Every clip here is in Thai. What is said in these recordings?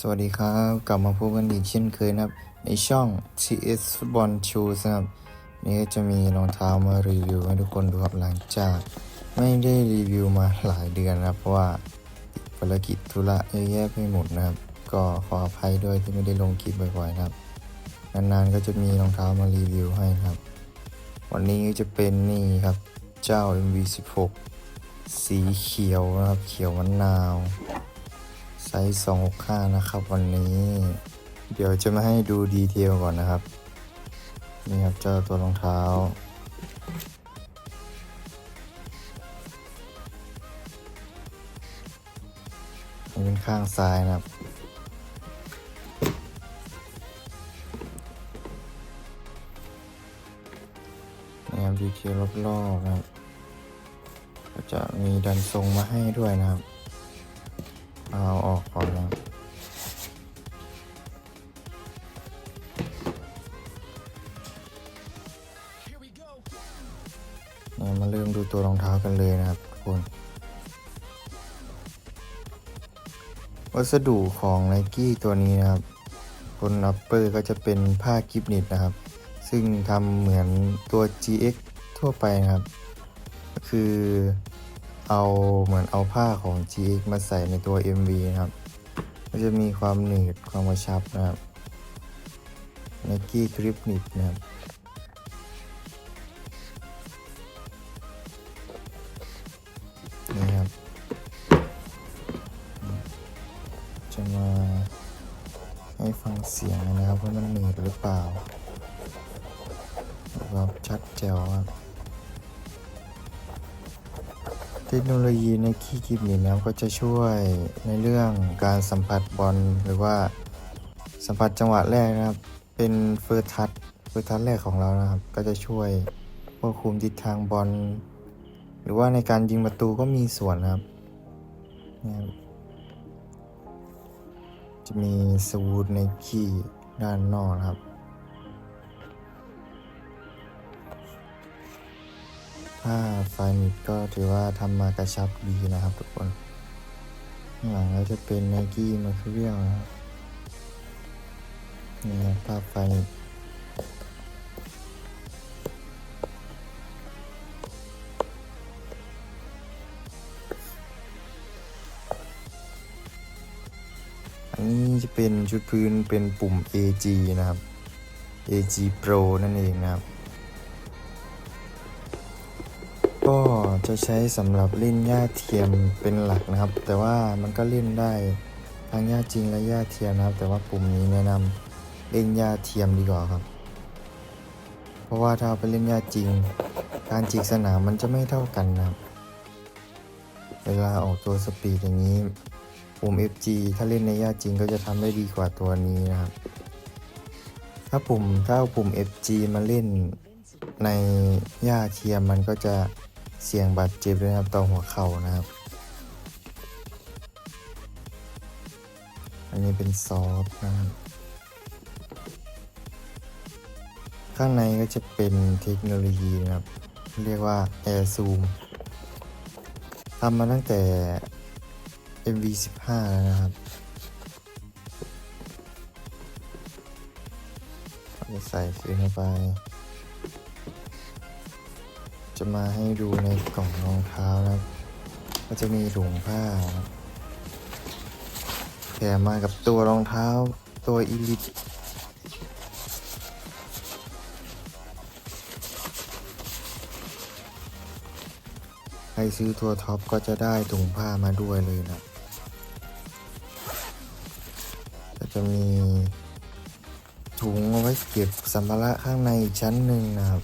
สวัสดีครับ กลับมาพบกันอีกเช่นเคยนะครับ ในช่อง TS Football Shoes นะครับนี่ก็จะมีรองเท้ามารีวิวให้ทุกคนดูครับหลังจาก ไม่ได้รีวิวมาหลายเดือนนะครับ เพราะว่าติดภารกิจธุระเยอะแยะไปหมดนะครับ ก็ขออภัยด้วยที่ไม่ได้ลงคลิปบ่อยๆนะครับ นานๆก็จะมีรองเท้ามารีวิวให้ครับ วันนี้จะเป็นนี่ครับเจ้า MV16 สีเขียวนะครับ เขียวมะนาว ไซส์2 6 5 นะครับ วันนี้ เดี๋ยวจะมาให้ดูดีเทลก่อนนะครับ นี่ครับเจ้าตัวรองเท้าเป็นข้างซ้ายนะครับนี่ครับดีเทลรอบๆนะครับ ก็จะมีดันทรงมาให้ด้วยนะครับ เอาออกก่อนนะเนี่ยมาเริ่มดูตัวรองเท้ากันเลยนะครับทุกคน วัสดุของไนกี้ตัวนี้นะครับ บนอัปเปอร์ก็จะเป็นผ้ากิฟนิตนะครับ ซึ่งทำเหมือนตัว GX ทั่วไปนะครับ ก็คือ เอาเหมือนเอาผ้าของ GX มาใส่ในตัว MV นะครับ ก็จะมีความหนืดความกระชับนะครับ Nike Grip Knit นะครับนี่ครับ จะมาให้ฟังเสียงนะครับว่ามันหนืดหรือเปล่าแบบชัดแจ๋วครับ ทคโนโลยีในขี้กิบหนีน้ำก็จะช่วยในเรื่องการสัมผัสบอลหรือว่าสัมผัสจังหวะแรกนะครับ เป็นเฟิร์ทัชเฟิร์ทัชแรกของเรานะครับ ก็จะช่วยควบคุมทิศทางบอลหรือว่าในการยิงประตูก็มีส่วนนะครับนี่ครับจะมีสวูดในขี้ด้านนอกนะครับ ผ้าไฟนิดก็ถือว่าทำมากระชับดีนะครับทุกคน ข้างหลังก็จะเป็น n นกี้มาคือเรียลนะครับนี่นะผ้าไฟนิดอันนี้จะเป็นชุดพื้นเป็นปุ่ม AG นะครับ AG Pro นั่นเองนะครับ จะใช้สำหรับเล่นหญ้าเทียมเป็นหลักนะครับ แต่ว่ามันก็เล่นได้ทั้งหญ้าจริงและหญ้าเทียมนะครับ แต่ว่าปุ่มนี้แนะนำเล่นหญ้าเทียมดีกว่าครับ เพราะว่าถ้าเอาไปเล่นหญ้าจริง การจิกสนามมันจะไม่เท่ากันนะครับ เวลาออกตัวสปีดอย่างนี้ปุ่ม FG ถ้าเล่นในหญ้าจริงก็จะทำได้ดีกว่าตัวนี้นะครับ ถ้าปุ่มถ้าเอาปุ่ม FG มาเล่นในหญ้าเทียมมันก็จะ เสี่ยงบาดเจ็บด้วยนะครับต่อหัวเข่านะครับ อันนี้เป็นซอฟต์นะครับข้างในก็จะเป็นเทคโนโลยีนะครับ เรียกว่า Air Zoom ทำมาตั้งแต่ MV15 แล้วนะครับเราจะใส่คืนเข้าไป จะมาให้ดูในกล่องรองเท้านะครับ ก็จะมีถุงผ้าแถมมากับตัวรองเท้าตัวอีลิตใครซื้อตัวท็อปก็จะได้ถุงผ้ามาด้วยเลยนะก็จะมีถุงเอาไว้เก็บสัมภาระข้างในชั้นหนึ่งนะครับ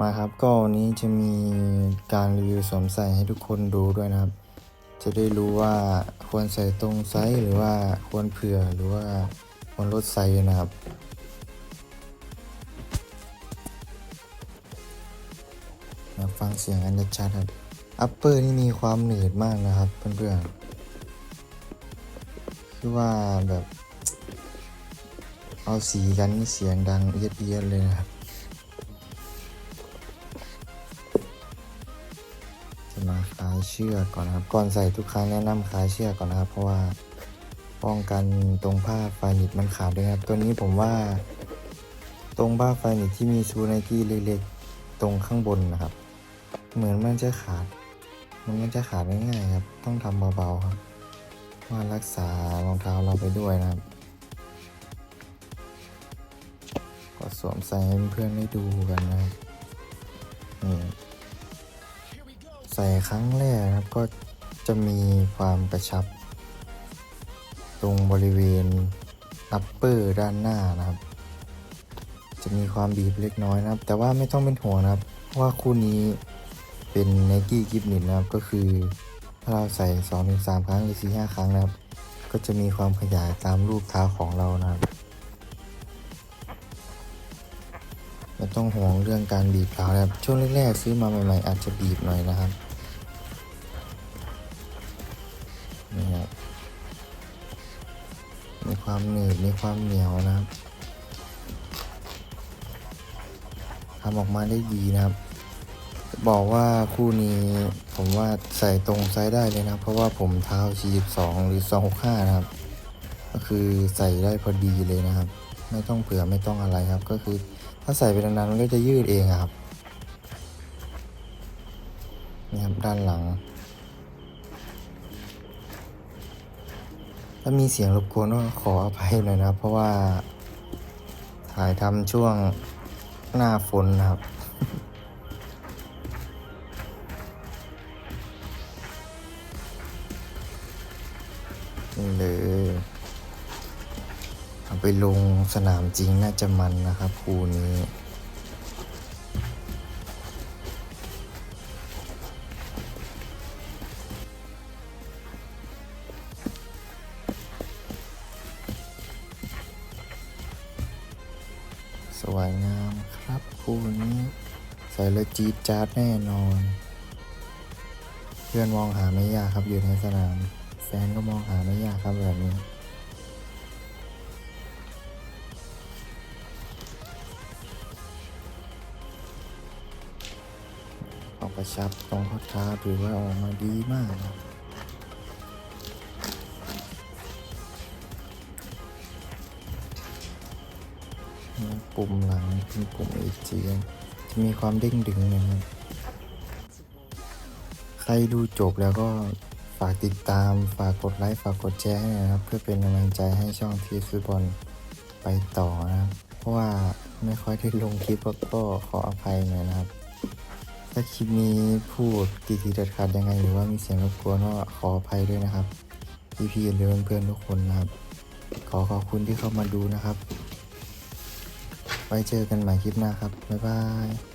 มาครับก็วันนี้จะมีการรีวิวสวมใส่ให้ทุกคนดูด้วยนะครับ จะได้รู้ว่าควรใส่ตรงไซส์หรือว่าควรเผื่อหรือว่าควรลดไซส์นะครับ มาฟังเสียงกันชัดๆครับอัปเปอร์นี่มีความหนืดมากนะครับเพื่อนๆคือว่าแบบ เอาสีกันเสียงดังเอียดๆเลยนะครับ เชือกก่อนนะครับ ก่อนใส่ทุกครั้งแนะนำคลายเชือกก่อนนะครับ เพราะว่าป้องกันตรงผ้าไฟนิดมันขาดด้วยครับ ตัวนี้ผมว่า ตรงผ้าไฟนิดที่มีซูไนกี้เล็กๆตรงข้างบนนะครับ เหมือนมันจะขาด มันก็จะขาดง่ายๆครับ ต้องทำเบาๆครับว่ารักษารองเท้าเราไปด้วยนะครับ ก็สวมใส่ให้เพื่อนได้ดูกันนะครับนี่ ใส่ครั้งแรกนะครับก็จะมีความกระชับ ตรงบริเวณอัปเปอร์ด้านหน้านะครับ จะมีความบีบเล็กน้อยนะครับ แต่ว่าไม่ต้องเป็นห่วงนะครับว่าคู่นี้เป็นไนกี้กิฟนิดนะครับก็คือถ้าเราใส่2อถึงสครั้งหรือ4 5 ครั้งนะครับ ก็จะมีความขยายตามรูปเท้าของเรานะครับไม่ต้องห่วงเรื่องการบีบเท้านะครับช่วงแรกๆซื้อมาใหม่ ๆ อาจจะบีบหน่อยนะครับ ความหนืดมีความเหนียวนะครับทำออกมาได้ดีนะครับบอกว่าคู่นี้ผมว่าใส่ตรงไซส์ได้เลยนะ เพราะว่าผมเท้า 42 หรือ 265 นะครับ ก็คือใส่ได้พอดีเลยนะครับ ไม่ต้องเผื่อไม่ต้องอะไรครับ ก็คือถ้าใส่ไปนานๆมันก็จะยืดเองอะครับนี่ครับด้านหลัง ถ้ามีเสียงรบกวนก็ขออภัยหน่อยนะ เพราะว่าถ่ายทำช่วงหน้าฝนนะครับ นี่เลยเอาไปลงสนามจริงน่าจะมันนะครับ คู่นี้ สวยงามครับคู่นี้ใส่แล้วจี๊ดจ๊าดแน่นอน เพื่อนมองหาไม่ยากครับอยู่ในสนาม แฟนก็มองหาไม่ยากครับแบบนี้ออกกระชับตรงข้อเท้าถือว่าออกมาดีมากนะนี่ ปุ่มหลังเป็นปุ่มเอเจียนจะมีความเด้งดึงนะครับใครดูจบแล้วก็ฝากติดตามฝากกดไลค์ฝากกดแชร์ให้นะครับ เพื่อเป็นกำลังใจให้ช่องทีฟุตบอลไปต่อนะครับ เพราะว่าไม่ค่อยได้ลงคลิปก็ขออภัยหน่อยนะครับ ถ้าคลิปนี้พูดตีทีเด็ดขาดยังไงหรือว่ามีเสียงรบกวนก็ขออภัยด้วยนะครับพี่ๆหรือเพื่อนๆทุกคนนะครับ ขอขอบคุณที่เข้ามาดูนะครับ เจอกันใหม่คลิปหน้าครับ บ๊ายบาย